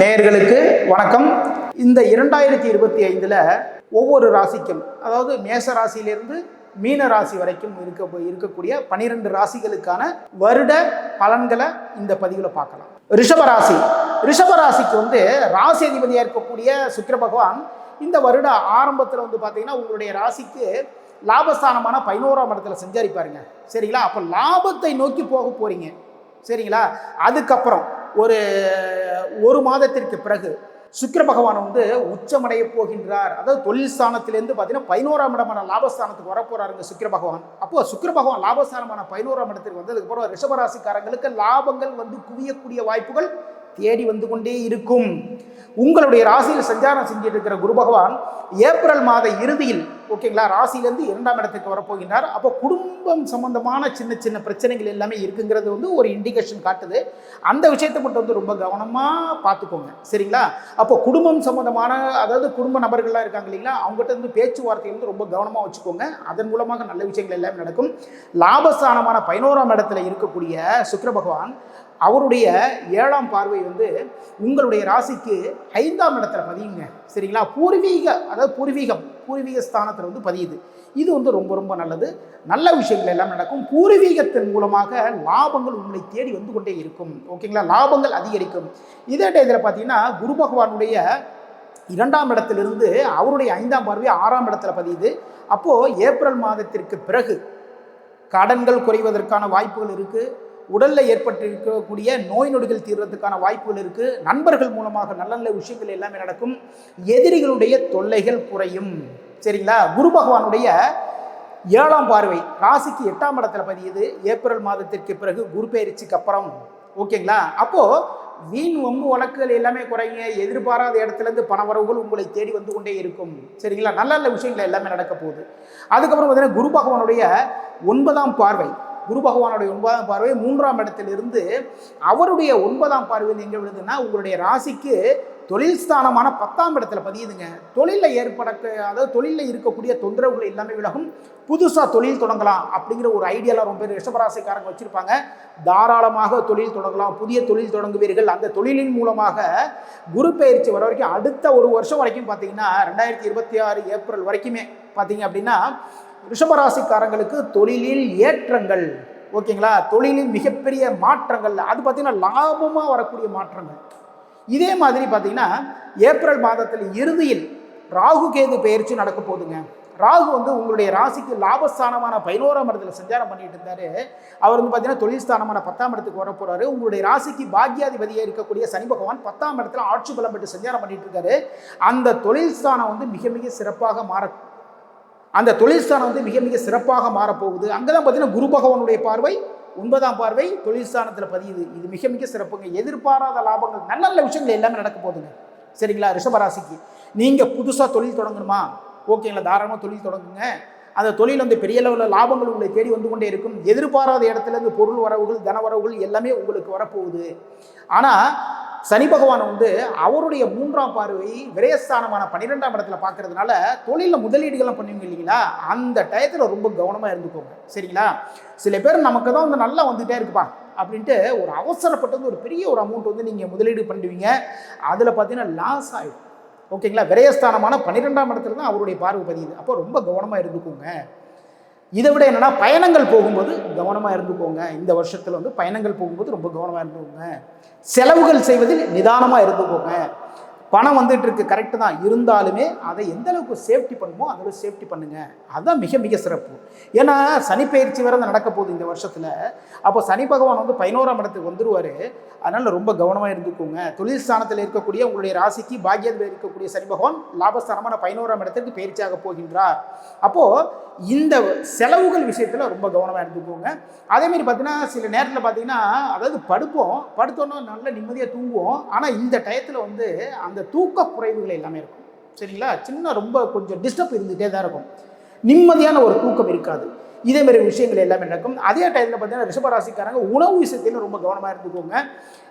நேயர்களுக்கு வணக்கம். இந்த இரண்டாயிரத்தி இருபத்தி ஐந்தில் ஒவ்வொரு ராசிக்கும் அதாவது மேச ராசியிலிருந்து மீன ராசி வரைக்கும் இருக்க இருக்கக்கூடிய பனிரெண்டு ராசிகளுக்கான வருட பலன்களை இந்த பதிவில் பார்க்கலாம். ரிஷபராசி ராசி. வந்து ராசி அதிபதியாக இருக்கக்கூடிய சுக்கிர பகவான் இந்த வருட ஆரம்பத்தில் வந்து பார்த்தீங்கன்னா உங்களுடைய ராசிக்கு லாபஸ்தானமான பதினோராம் இடத்துல சஞ்சரிப்பாருங்க. சரிங்களா? அப்போ லாபத்தை நோக்கி போக போகிறீங்க சரிங்களா? அதுக்கப்புறம் ஒரு ஒரு மாதத்திற்கு பிறகு சுக்கர பகவான் வந்து உச்சமடைய போகின்றார். அதாவது தொழில் ஸ்தானத்திலேருந்து பார்த்தீங்கன்னா பதினோராம் இடமான லாபஸ்தானத்துக்கு வரப்போறாருங்க சுக்கர பகவான். அப்போ சுக்கர பகவான் லாபஸ்தானமான பதினோராம் இடத்திற்கு வந்ததுக்கு அப்புறம் ரிஷபராசிக்காரங்களுக்கு லாபங்கள் வந்து குவியக்கூடிய வாய்ப்புகள் தேடி வந்து கொண்டே இருக்கும். உங்களுடைய ராசியில் சஞ்சாரம் செஞ்சுட்டு இருக்கிற குரு பகவான் ஏப்ரல் மாத இறுதியில் ஓகேங்களா ராசியிலேருந்து இரண்டாம் இடத்துக்கு வரப்போகின்றார். அப்போ குடும்பம் சம்பந்தமான சின்ன சின்ன பிரச்சனைகள் எல்லாமே இருக்குங்கிறது வந்து ஒரு இண்டிகேஷன் காட்டுது. அந்த விஷயத்தை மட்டும் வந்து ரொம்ப கவனமாக பார்த்துக்கோங்க. சரிங்களா? அப்போ குடும்பம் சம்பந்தமான அதாவது குடும்ப நபர்கள்லாம் இருக்காங்க இல்லைங்களா அவங்ககிட்ட இருந்து பேச்சுவார்த்தை வந்து ரொம்ப கவனமாக வச்சுக்கோங்க. அதன் மூலமாக நல்ல விஷயங்கள் எல்லாமே நடக்கும். லாபஸ்தானமான பதினோராம் இடத்துல இருக்கக்கூடிய சுக்கர பகவான் அவருடைய ஏழாம் பார்வை வந்து உங்களுடைய ராசிக்கு ஐந்தாம் இடத்துல பதியுங்க. சரிங்களா? பூர்வீக அதாவது பூர்வீகம் பூர்வீக ஸ்தானத்தில் வந்து பதியுது. இது வந்து ரொம்ப ரொம்ப நல்லது. நல்ல விஷயங்கள் எல்லாம் நடக்கும். பூர்வீகத்தின் மூலமாக லாபங்கள் உங்களை தேடி வந்து கொண்டே இருக்கும். ஓகேங்களா? லாபங்கள் அதிகரிக்கும். இதே இதில் பார்த்தீங்கன்னா குரு பகவானுடைய இரண்டாம் இடத்திலிருந்து அவருடைய ஐந்தாம் பார்வை ஆறாம் இடத்துல பதியுது. அப்போது ஏப்ரல் மாதத்திற்கு பிறகு கடன்கள் குறைவதற்கான வாய்ப்புகள் இருக்குது உடலில் ஏற்பட்டிருக்கக்கூடிய நோய் நொடிகள் தீர்றதுக்கான வாய்ப்புகள் இருக்குது நண்பர்கள் மூலமாக நல்ல நல்ல விஷயங்கள் எல்லாமே நடக்கும். எதிரிகளுடைய தொல்லைகள் குறையும். சரிங்களா? குரு பகவானுடைய ஏழாம் பார்வை ராசிக்கு எட்டாம் இடத்துல பதியுது. ஏப்ரல் மாதத்திற்கு பிறகு குரு பயிற்சிக்கு அப்புறம். ஓகேங்களா? அப்போது வீண் வம்பு வழக்குகள் எல்லாமே குறைங்க. எதிர்பாராத இடத்துலேருந்து பண வரவுகள் உங்களை தேடி வந்து கொண்டே இருக்கும். சரிங்களா? நல்ல நல்ல விஷயங்கள் எல்லாமே நடக்க போகுது. அதுக்கப்புறம் பார்த்தீங்கன்னா குரு பகவானுடைய ஒன்பதாம் பார்வை குரு பகவானுடைய ஒன்பதாம் பார்வை மூன்றாம் இடத்திலிருந்து அவருடைய ஒன்பதாம் பார்வையில் எங்கே விழுதுன்னா உங்களுடைய ராசிக்கு தொழில் ஸ்தானமான பத்தாம் இடத்துல பதியுதுங்க. தொழிலில் ஏற்பட அதாவது தொழிலில் இருக்கக்கூடிய தொந்தரவுகள் எல்லாமே விலகும். புதுசாக தொழில் தொடங்கலாம் அப்படிங்கிற ஒரு ஐடியாலாம் ரொம்ப பேர் ரிஷபராசிக்காரங்க வச்சுருப்பாங்க. தாராளமாக தொழில் தொடங்கலாம். புதிய தொழில் தொடங்குவீர்கள். அந்த தொழிலின் மூலமாக குரு பயிற்சி வர வரைக்கும் அடுத்த ஒரு வருஷம் வரைக்கும் பார்த்தீங்கன்னா ரெண்டாயிரத்தி இருபத்தி ஆறு ஏப்ரல் வரைக்குமே பார்த்தீங்க அப்படின்னா ரிஷபராசிக்காரங்களுக்கு தொழிலில் ஏற்றங்கள் ஓகேங்களா? தொழிலில் மிகப்பெரிய மாற்றங்கள். அது பார்த்திங்கன்னா லாபமாக வரக்கூடிய மாற்றங்கள். இதே மாதிரி பார்த்தீங்கன்னா ஏப்ரல் மாதத்தில் இறுதியில் ராகு கேது பயிற்சி நடக்க போதுங்க ராகு வந்து உங்களுடைய ராசிக்கு லாபஸ்தானமான பதினோராம் இடத்துல சஞ்சாரம் பண்ணிட்டு இருந்தாரு. அவர் வந்து பார்த்தீங்கன்னா தொழில் ஸ்தானமான பத்தாம் இடத்துக்கு வர போறாரு. உங்களுடைய ராசிக்கு பாக்யாதிபதியாக இருக்கக்கூடிய சனி பகவான் பத்தாம் இடத்துல ஆட்சி பலம் பெற்று சஞ்சாரம் பண்ணிட்டு இருக்காரு. அந்த தொழில் ஸ்தானம் வந்து மிக மிக சிறப்பாக மாற அந்த தொழில்ஸ்தானம் வந்து மிக மிக சிறப்பாக மாறப்போகுது. அங்கே தான் பார்த்தீங்கன்னா குரு பகவானுடைய பார்வை ஒன்பதாம் பார்வை தொழில்ஸ்தானத்தில் பதியுது. இது மிக மிக சிறப்புங்க. எதிர்பாராத லாபங்கள் நல்ல நல்ல விஷயங்கள் எல்லாமே நடக்க போகுதுங்க. சரிங்களா? ரிஷபராசிக்கு நீங்கள் புதுசாக தொழில் தொடங்கணுமா? ஓகேங்களா தாராளமாக தொழில் தொடங்குங்க. அந்த தொழில் வந்து பெரிய அளவில் லாபங்கள் உங்களை தேடி வந்து கொண்டே இருக்கும். எதிர்பாராத இடத்துல இருந்து பொருள் வரவுகள் தன வரவுகள் எல்லாமே உங்களுக்கு வரப்போகுது. ஆனால் சனி பகவான் வந்து அவருடைய மூன்றாம் பார்வை விரயஸ்தானமான பன்னிரெண்டாம் இடத்துல பார்க்கறதுனால தொழிலில் முதலீடுகள்லாம் பண்ணுவீங்க இல்லைங்களா? அந்த டயத்தில் ரொம்ப கவனமாக இருந்துக்கோங்க. சரிங்களா? சில பேர் நமக்கு தான் வந்து நல்லா வந்துகிட்டே இருக்குப்பா அப்படின்ட்டு ஒரு அவசரப்பட்டது ஒரு பெரிய ஒரு அமௌண்ட் வந்து நீங்கள் முதலீடு பண்ணுவீங்க. அதில் பார்த்தீங்கன்னா லாஸ் ஆகிடும் ஓகேங்களா? விரயஸ்தானமான பன்னிரெண்டாம் இடத்துல தான் அவருடைய பார்வை பதியுது. அப்போ ரொம்ப கவனமாக இருந்துக்கோங்க. இதை விட என்னென்னா பயணங்கள் போகும்போது கவனமாக இருந்துக்கோங்க. இந்த வருஷத்தில் வந்து பயணங்கள் போகும்போது ரொம்ப கவனமாக இருந்துக்கோங்க. செலவுகள் செய்வதில் நிதானமாக இருந்துக்கோங்க. பணம் வந்துட்டு இருக்கு கரெக்டு தான். இருந்தாலுமே அதை எந்த அளவுக்கு சேஃப்டி பண்ணுமோ அந்த சேஃப்டி பண்ணுங்க. அதுதான் மிக மிக சிறப்பு. ஏன்னா சனி பயிற்சி வேறு நடக்க போகுது இந்த வருஷத்தில். அப்போ சனி பகவான் வந்து பதினோராம் இடத்துக்கு வந்துருவார். அதனால் ரொம்ப கவனமாக இருந்துக்கோங்க. தொழில் ஸ்தானத்தில் இருக்கக்கூடிய உங்களுடைய ராசிக்கு பாக்கியத்தில் இருக்கக்கூடிய சனி பகவான் லாபஸ்தானமான பதினோராம் இடத்திற்கு பயிற்சியாக போகின்றார். அப்போது இந்த செலவுகள் விஷயத்தில் ரொம்ப கவனமாக இருந்துக்கோங்க. அதேமாரி பார்த்தீங்கன்னா சில நேரத்தில் பார்த்தீங்கன்னா அதாவது படுப்போம். படுத்தோன்னா நல்ல நிம்மதியாக தூங்குவோம். ஆனால் இந்த டயத்தில் வந்து அந்த தூக்க குறைவுகள் எல்லாமே இருக்கும். சரிங்களா? சின்ன ரொம்ப கொஞ்சம் டிஸ்டர்ப் இருந்துகிட்டே தான் இருக்கும். நிம்மதியான ஒரு தூக்கம் இருக்காது. இதே மாதிரி விஷயங்கள் எல்லாமே நடக்கும். அதே டைமில் பார்த்தீங்கன்னா ரிஷபராசிக்காரங்க உணவு விஷயத்தில் ரொம்ப கவனமாக இருந்துக்கோங்க.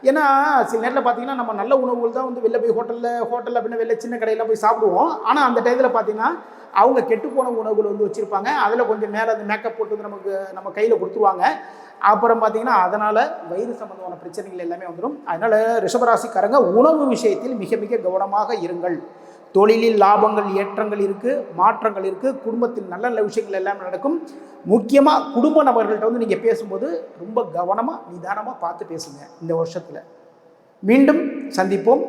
ஏன்னா சில நேரத்தில் பார்த்தீங்கன்னா நம்ம நல்ல உணவுகள் தான் வந்து வெளில போய் ஹோட்டலில் ஹோட்டலில் அப்படின்னா வெளில சின்ன கடையில் போய் சாப்பிடுவோம். ஆனால் அந்த டைத்தில் பார்த்தீங்கன்னா அவங்க கெட்டுப்போன உணவுகள் வந்து வச்சுருப்பாங்க. அதில் கொஞ்சம் மேலே அந்த மேக்கப் போட்டு வந்து நமக்கு நம்ம கையில் கொடுத்துருவாங்க. அப்புறம் பார்த்தீங்கன்னா அதனால் வயிறு சம்மந்தமான பிரச்சனைகள் எல்லாமே வந்துடும் அதனால் ரிஷபராசிக்காரங்க உணவு விஷயத்தில் மிக மிக கவனமாக இருங்கள். தொழிலில் லாபங்கள் ஏற்றங்கள் இருக்குது மாற்றங்கள் இருக்குது குடும்பத்தில் நல்ல நல்ல விஷயங்கள் எல்லாமே நடக்கும். முக்கியமாக குடும்ப நபர்கள்ட்ட வந்து நீங்கள் பேசும்போது ரொம்ப கவனமாக நிதானமாக பார்த்து பேசுங்க இந்த வருஷத்தில். மீண்டும் சந்திப்போம்.